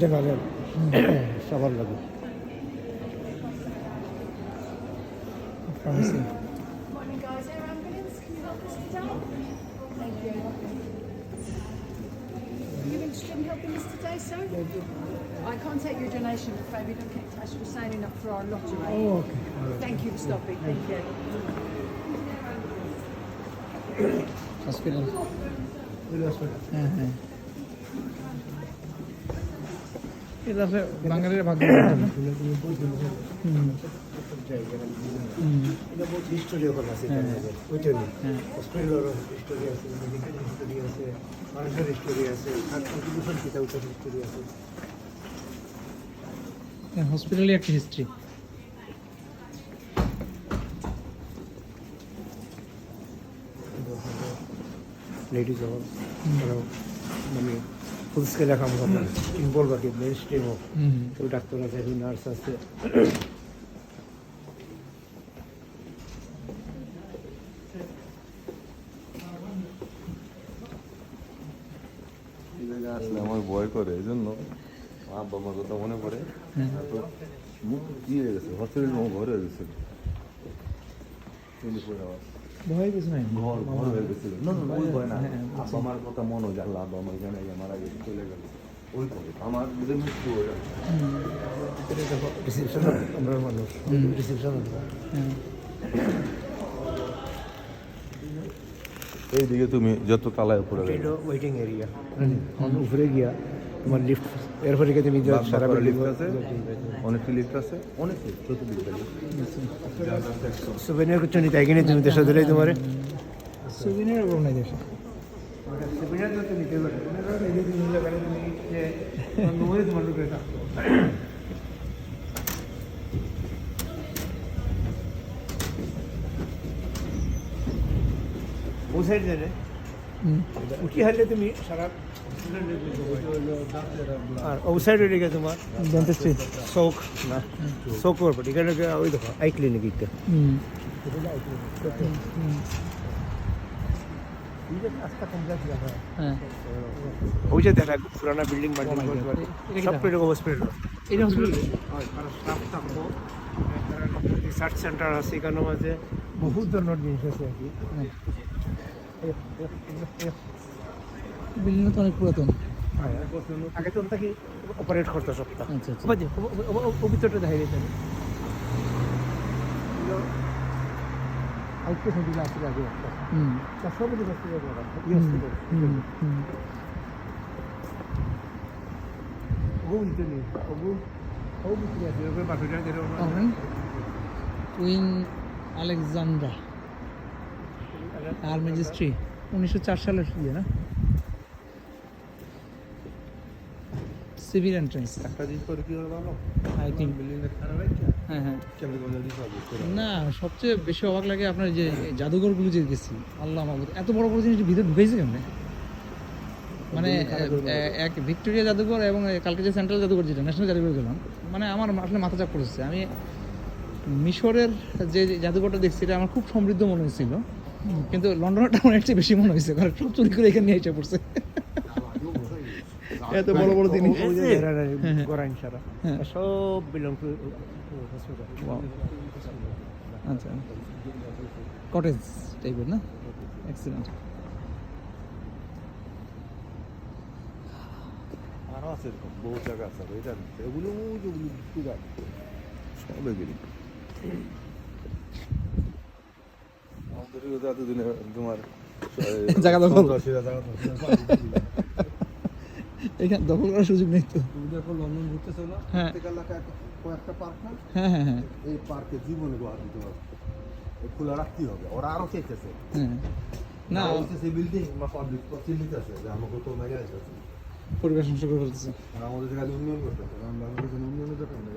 General সবার লাগে pharmacy Morning, guys. Air ambulance, can you help us today? Thank you. You interested in helping us today, sir? I can't take your donation, I'm afraid we don't get cash. We're signing up for our lottery. Oh, okay. Thank you for stopping. Thank you. Hospital হ্যাঁ হ্যাঁ medical history আছে মানুষের history আছে history হসপিটালই একটা history ladies হল মানে ফুল স্কেলে কাম করে ইনভলভ আর কি মেন স্ট্রিম হোক। কেউ ডাক্তার আছে কেউ নার্স আছে। আসলে আমার ভয় করে এই জন্য আব্বা আমার কথা মনে পড়ে। তো মুখ কি হয়ে গেছে? হসপিটাল ঘর হয়ে ফোর আওয়ার্স ভয় কিছু নাই ঘর ঘর হয়ে গেছিল না না ওই ভয় না আব্বা আমার কথা মনে হয় আল্লাহ আব্বা আমার গিয়ে মারা গেছে চলে গেল ওই ভয় আমার যদি মৃত্যু হয়ে গেল রিসেপশন এইদিকে তুমি যত তালায় উপরে ওয়েটিং এরিয়া উপরে গিয়া তোমার লিফট এরপরে গিয়ে তুমি সারা লিফট আছে? অনেকটি লিফট আছে? অনেক লিফট চতুর্দিকে সুবেনিয়ার কিছু নিতে এখানে তুমি দেশে দিলে তোমার? সুবিনের ওপর নাই দেশে। সুবেনিয়ার তো নিতে পারে। তোমার লোকের ও সাইড দেনে হুম। উঠি হারলে তুমি সারা আর ও সাইড হয়ে গেছে তোমার ডেন্টিস্ট্রি না। করব ওই দেখো আই ক্লিনিক হুম। দেখা হ্যাঁ পুরানা বিল্ডিং সব না? হসপিটাল এটা হসপিটাল রিসার্চ সেন্টার আছে এখানেও আছে। বহুত ধরনের জিনিস আছে আর কি। বিল্ডিং তো অনেক পুরাতন। আগে তো তাকে অপারেট করতো সবটা। আচ্ছা আচ্ছা। ও ভিতরটা দেখা যেত আজকে সেদিকে আসলে আগে একটা। হুম। তা সব দিকে হসপিটাল হুম হুম ওগু আর ম্যাজিস্ট্রি উনিশশো চার সালের ইয়ে না? সিভিল এন্ট্রেন্স একটা জিনিস করে কি ভালো আই থিঙ্ক বিল্ডিংয়ের খারাপ হ্যাঁ হ্যাঁ। কেমন না সবচেয়ে বেশি অবাক লাগে আপনার যে জাদুঘরগুলো যে গেছি আল্লাহ মাহবুদ এত বড় বড় জিনিস ভিতরে ঢুকেছে কেমনে? মানে এক ভিক্টোরিয়া জাদুঘর এবং কালকে যে সেন্ট্রাল জাদুঘর যেটা ন্যাশনাল জাদুঘর গেলাম মানে আমার আসলে মাথা চাপ পড়েছে। আমি মিশরের যে জাদুঘরটা দেখছি এটা আমার খুব সমৃদ্ধ মনে হয়েছিল। কিন্তু লন্ডনেরটা আমার একটু বেশি মনে হয়েছে কারণ সব চুরি করে এখানে এসে পড়ছে। এত বড় বড় জিনিস। গরাইন সারা হ্যাঁ। সব বিলং টু আচ্ছা। কটেজ টাইপের না? এক্সিলেন্ট আরও আছে বহু জায়গা আছে এটা এগুলো সব এগুলি। তোমার জায়গা দখল। এখানে দখল করার সুযোগ নেই তো। তুমি দেখো লন্ডন ঘুরতেছো না? হ্যাঁ। প্রত্যেক এলাকায় কয়েকটা পার্ক না হ্যাঁ হ্যাঁ হ্যাঁ। এই পার্কে জীবনে গোয়া দিতে হবে খোলা রাখতেই হবে। ওরা আরও চাইতেছে। হ্যাঁ। না। হচ্ছে বিল্ডিং বা পাবলিক চিন্তিতেছে যে আমাকে তো মেরে আছে পরিবেশ নষ্ট করে ফেলতেছে। আমাদের জায়গায় উন্নয়ন করতে হবে। কারণ উন্নয়নের দরকার নেই।